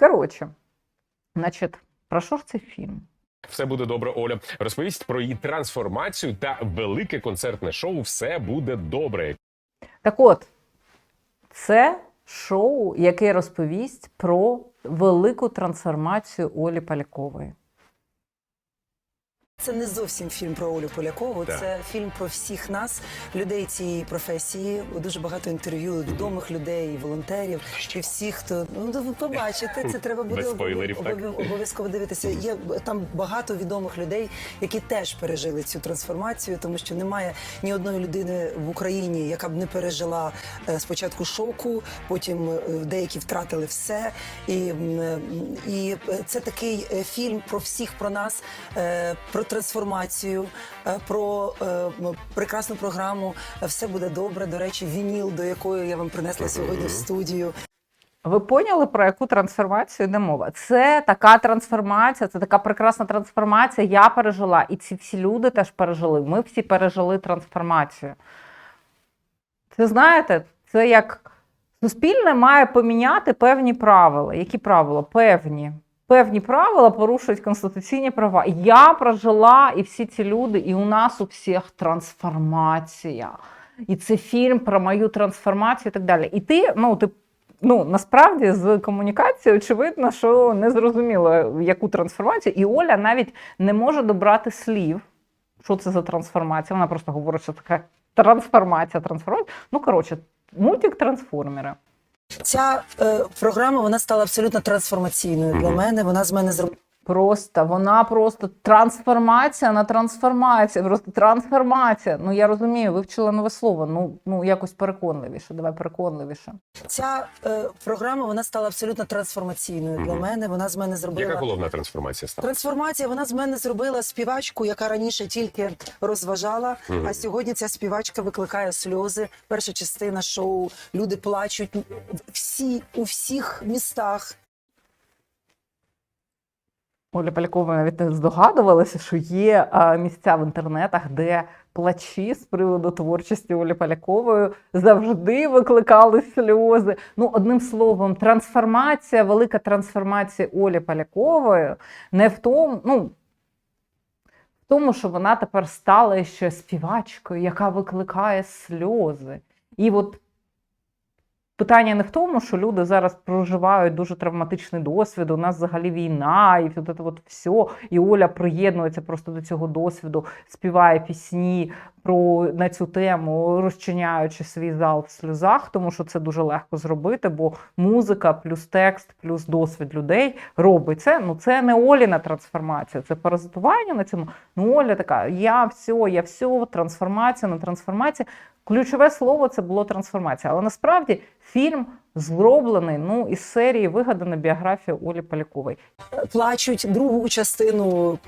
Коротше, значить, про що ж цей фільм? Все буде добре, Оля. Розповість про її трансформацію та велике концертне шоу Все буде добре. Так от, це шоу, яке розповість про велику трансформацію Олі Полякової. Це не зовсім фільм про Олю Полякову. Так. Це фільм про всіх нас, людей цієї професії. Дуже багато інтерв'ю відомих людей, волонтерів і всіх, хто ну ви побачите, це треба буде обов'язково дивитися. Є там багато відомих людей, які теж пережили цю трансформацію, тому що немає ні одної людини в Україні, яка б не пережила е, спочатку шоку, потім е, деякі втратили все. І, е, і це такий фільм про всіх, про нас, про трансформацію, е, про е, прекрасну програму. Все буде добре. До речі, вініл, до якої я вам принесла сьогодні в студію. Ви поняли, про яку трансформацію йде мова? Це така трансформація, це така прекрасна трансформація. Я пережила, і ці всі люди теж пережили. Ми всі пережили трансформацію. Це знаєте, це як суспільне має поміняти певні правила. Які правила? Певні. Певні правила порушують конституційні права. Я прожила, і всі ці люди, і у нас у всіх трансформація. І це фільм про мою трансформацію і так далі. І ти, ну, ти ну насправді з комунікацією очевидно, що не зрозуміло, яку трансформацію. І Оля навіть не може добрати слів, що це за трансформація. Вона просто говорить, що така трансформація, трансформація. Ну коротше, мультик трансформери. Ця е, програма вона стала абсолютно трансформаційною для мене. Вона з мене зробила. Просто вона просто трансформація на трансформацію. Просто трансформація. Ну я розумію, вивчила нове слово. Ну ну якось переконливіше. Давай переконливіше. Ця е, програма вона стала абсолютно трансформаційною для мене. Вона з мене зробила Яка головна трансформація стала? трансформація. Вона з мене зробила співачку, яка раніше тільки розважала. Мгм. А сьогодні ця співачка викликає сльози. Перша частина шоу. Люди плачуть. Всі у всіх містах. Оля Полякова навіть не здогадувалася, що є місця в інтернетах, де плачі з приводу творчості Олі Полякової завжди викликали сльози. Ну, одним словом, трансформація, велика трансформація Олі Полякової не в тому, ну. Тому, що вона тепер стала ще співачкою, яка викликає сльози. І от Питання не в тому, що люди зараз проживають дуже травматичний досвід. У нас взагалі війна, і от це от все. І Оля приєднується просто до цього досвіду, співає пісні про на цю тему, розчиняючи свій зал в сльозах, тому що це дуже легко зробити, бо музика, плюс текст, плюс досвід людей робить це. Ну це не Оліна трансформація, це паразитування на цьому. Ну Оля така: я все, я все, трансформація на трансформація. Ключове слово це було трансформація. Але насправді фільм зроблений ну, із серії вигадана біографія Олі Полякової. плачуть другу частину.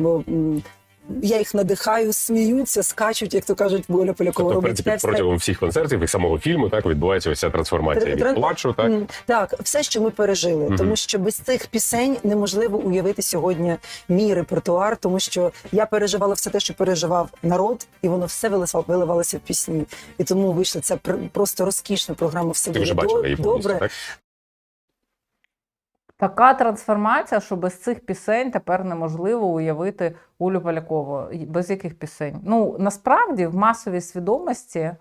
Я їх надихаю, сміються, скачуть, як то кажуть, Оля Полякова Тобто, в робить принципі, протягом всіх концертів і самого фільму так відбувається ось ця трансформація від плачу, так Так, все, що ми пережили, Мгм. тому що без цих пісень неможливо уявити сьогодні мій репертуар, тому що я переживала все те, що переживав народ, і воно все виливалося в пісні. І тому вийшла ця пр- просто розкішна програма. Все ти вже бачила її повністю, добре. так? Така трансформація, що без цих пісень тепер неможливо уявити Олю Полякову. Без яких пісень? Ну насправді в масовій свідомості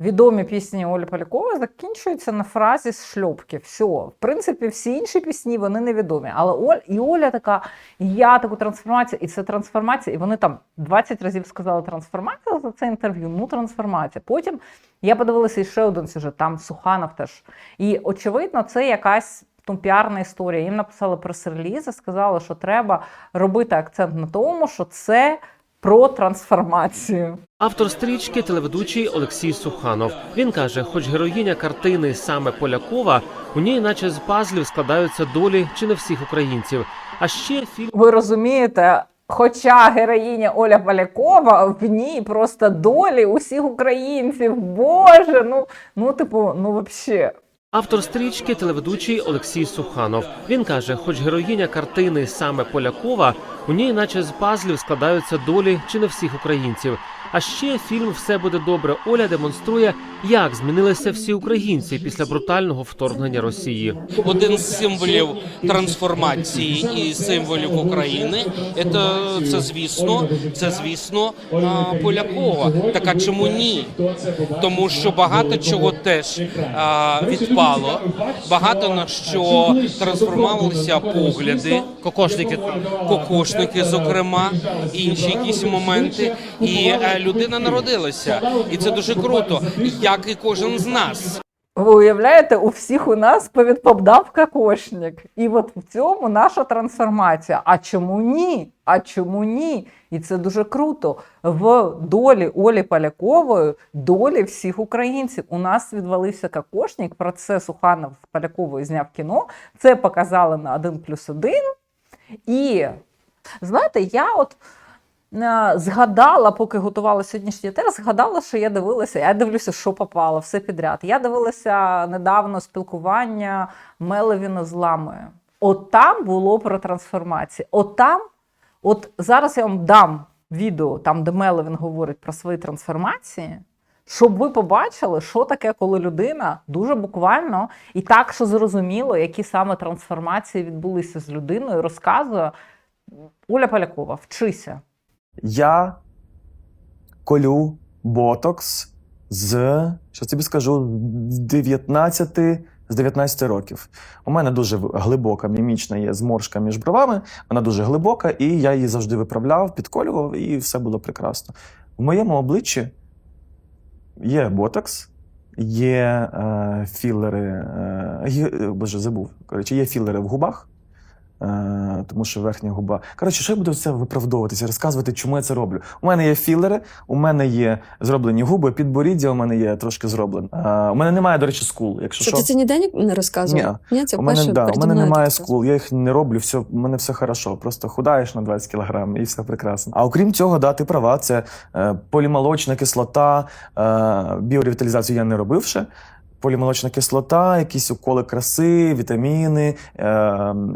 відомі пісні Олі Полякової закінчуються на фразі з шльопки. Все. В принципі, всі інші пісні вони невідомі. Але Оль, і Оля така, і я таку трансформацію, і це трансформація. І вони там 20 разів сказали трансформація за це інтерв'ю. Ну, трансформація. Потім я подивилася ще один сюжет, там Суханов теж. І очевидно, це якась ну, піарна історія. Їм написали прес-реліз і сказали, що треба робити акцент на тому, що це про трансформацію. Автор стрічки телеведучий Олексій Суханов. Він каже, хоч героїня картини саме Полякова, у ній, наче з пазлів, складаються долі чи не всіх українців. А ще фільм Ви розумієте, хоча героїня Оля Полякова в ній просто долі усіх українців. Боже, ну, ну типу, ну взагалі. Автор стрічки телеведучий Олексій Суханов. Він каже, хоч героїня картини саме Полякова, у ній, наче з пазлів, складаються долі чи не всіх українців. А ще фільм Все буде добре. Оля демонструє, як змінилися всі українці після брутального вторгнення Росії. один з символів трансформації і символів України. Це, це звісно, це звісно Полякова. Так а чому ні? Тому що багато чого теж відпало, багато на що трансформувалися погляди, Кокошники кокошники, зокрема, інші якісь моменти. І людина народилася, і це дуже круто, як і кожен з нас. Ви уявляєте, у всіх у нас повідпадав кокошник. І от в цьому наша трансформація. А чому ні? А чому ні? І це дуже круто. В долі Олі Полякової долі всіх українців. У нас відвалився кокошник. Про це Суханов з Поляковою зняв кіно. Це показали на 1 плюс 1. І знаєте, я от згадала, поки готувала сьогоднішній етер, згадала, що я дивилася. Я дивлюся, що попало, все підряд. Я дивилася недавно спілкування Мелевіна з Ламою. От там було про трансформацію. От там, от зараз я вам дам відео, там, де Мелевін говорить про свої трансформації. Щоб ви побачили, що таке, коли людина дуже буквально і так, що зрозуміло, які саме трансформації відбулися з людиною, розказує Оля Полякова. Вчися. Я колю ботокс з, що тобі скажу, з 19, з 19 років. У мене дуже глибока мімічна є зморшка між бровами, вона дуже глибока, і я її завжди виправляв, підколював, і все було прекрасно. В моєму обличчі є ботокс, є е, філери, е, боже, забув. Коротше, є філери в губах. Е, тому що верхня губа. Коротше, що я буду це виправдовуватися, розказувати, чому я це роблю. У мене є філери, у мене є зроблені губи, підборіддя у мене є трошки зроблене. Е, у мене немає, до речі, скул. Якщо Що що, ти це ніде ні- не розказував? Ні, це у мене, да, у мене немає скул, я їх не роблю, все, у мене все хорошо. Просто худаєш на 20 кілограм і все прекрасно. А окрім цього, да, ти права, це е, полімолочна кислота, е, біоревіталізацію я не робив ще. Полімолочна кислота, якісь уколи краси, вітаміни. Е,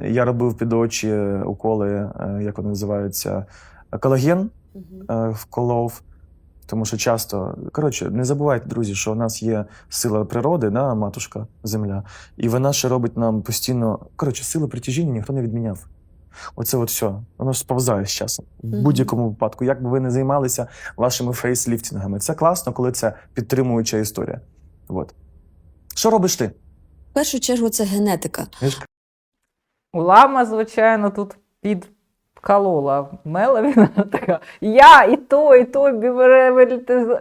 я робив під очі уколи, е, як вони називаються, колаген е, вколов. Тому що часто, коротше, не забувайте, друзі, що у нас є сила природи, да, матушка Земля, і вона ще робить нам постійно. Коротше, сила притяжіння ніхто не відміняв. Оце от все. Воно ж сповзає з часом. В будь-якому випадку, як би ви не займалися вашими фейсліфтингами. Це класно, коли це підтримуюча історія. От. Що робиш ти? В першу чергу це генетика. Я ж Лама, звичайно, тут підколола Мелевіна така. Я і то, і то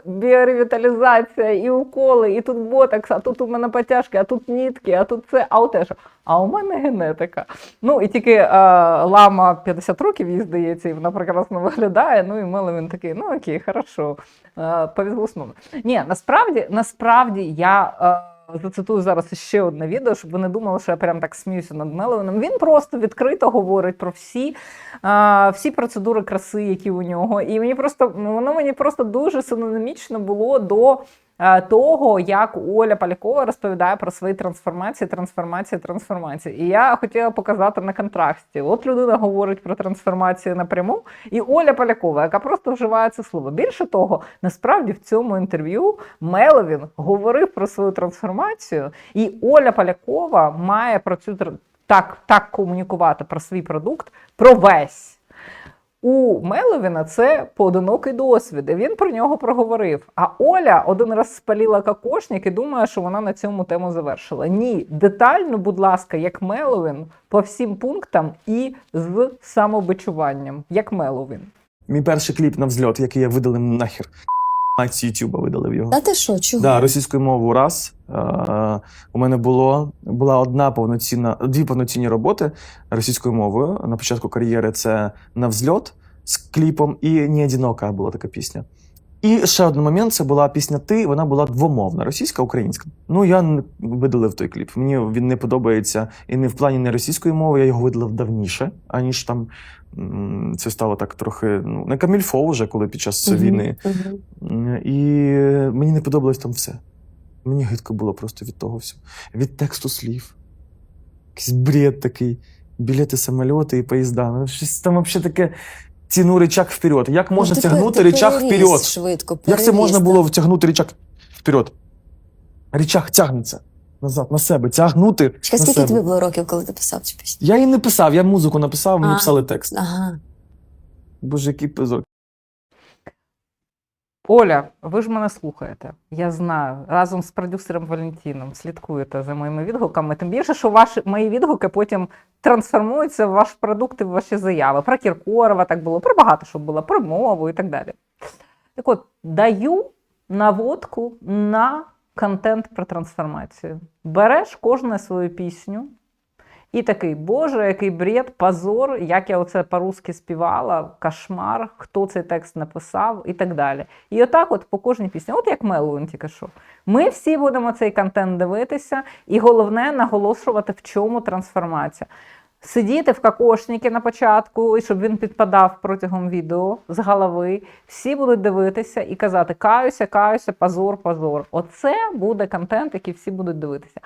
біоревіталізація, і уколи, і тут ботокс, а тут у мене потяжки, а тут нітки, а тут це, а оте що. А у мене генетика. Ну і тільки е, лама 50 років їй здається, і вона прекрасно виглядає. Ну і Мелевін такий, ну окей, хорошо. Е, повезло з. Ні, насправді, насправді я. Е, Зацитую зараз ще одне відео, щоб ви не думали, що я прям так сміюся над Меловином. Він просто відкрито говорить про всі, а, всі процедури краси, які у нього. І мені просто воно мені просто дуже синонімічно було до того, як Оля Полякова розповідає про свої трансформації, трансформації, трансформації. І я хотіла показати на контрасті. От людина говорить про трансформацію напряму, і Оля Полякова, яка просто вживає це слово. Більше того, насправді в цьому інтерв'ю Меловін говорив про свою трансформацію, і Оля Полякова має про цю так, так комунікувати про свій продукт про весь. У Меловіна це поодинокий досвід, і він про нього проговорив. А Оля один раз спаліла кокошник і думає, що вона на цьому тему завершила. Ні, детально, будь ласка, як Меловін, по всім пунктам і з самобичуванням, як Меловін. Мій перший кліп на взльот, який я видалив нахер. З Ютуба видалив його. Та ти що, чого? Да, російською мовою раз. Е, у мене було була одна повноцінна, дві повноцінні роботи російською мовою. На початку кар'єри це на взльот з кліпом і не одинока була така пісня. І ще один момент це була пісня Ти, вона була двомовна, російська, українська. Ну я видалив той кліп. Мені він не подобається і не в плані не російської мови, я його видалив давніше, аніж там це стало так трохи ну, не камільфо вже, коли під час Мгм, війни. мгм. І мені не подобалось там все. Мені гидко було просто від того всього. Від тексту слів. Якийсь бред такий. Білети, самольоти і поїзда. Ну, щось там взагалі таке. ціну рычаг вперед. Як можна Ну, ти тягнути пер- ти рычаг переріс вперед? Швидко, Як це переріс, можна так. було втягнути рычаг вперед? Рычаг тягнеться назад, на себе, тягнути. Чекай, на скільки себе. тобі було років, коли ти писав цю пісню? Я її не писав, я музику написав, мені А. писали текст. Ага. Боже, який позор. Оля, ви ж мене слухаєте. Я знаю. Разом з продюсером Валентином слідкуєте за моїми відгуками. Тим більше, що ваші мої відгуки потім трансформуються в ваш продукт і в ваші заяви. Про Кіркорова так було, про багато що було, про мову і так далі. Так от, даю наводку на контент про трансформацію. Береш кожну свою пісню. І такий, боже, який бред, позор, як я оце по-русски співала, кошмар, хто цей текст написав і так далі. І отак, от по кожній пісні, от як Меловін тільки що. Ми всі будемо цей контент дивитися, і головне наголошувати, в чому трансформація. Сидіти в кокошнику на початку, і щоб він підпадав протягом відео з голови. Всі будуть дивитися і казати: каюся, каюся, позор, позор. Оце буде контент, який всі будуть дивитися.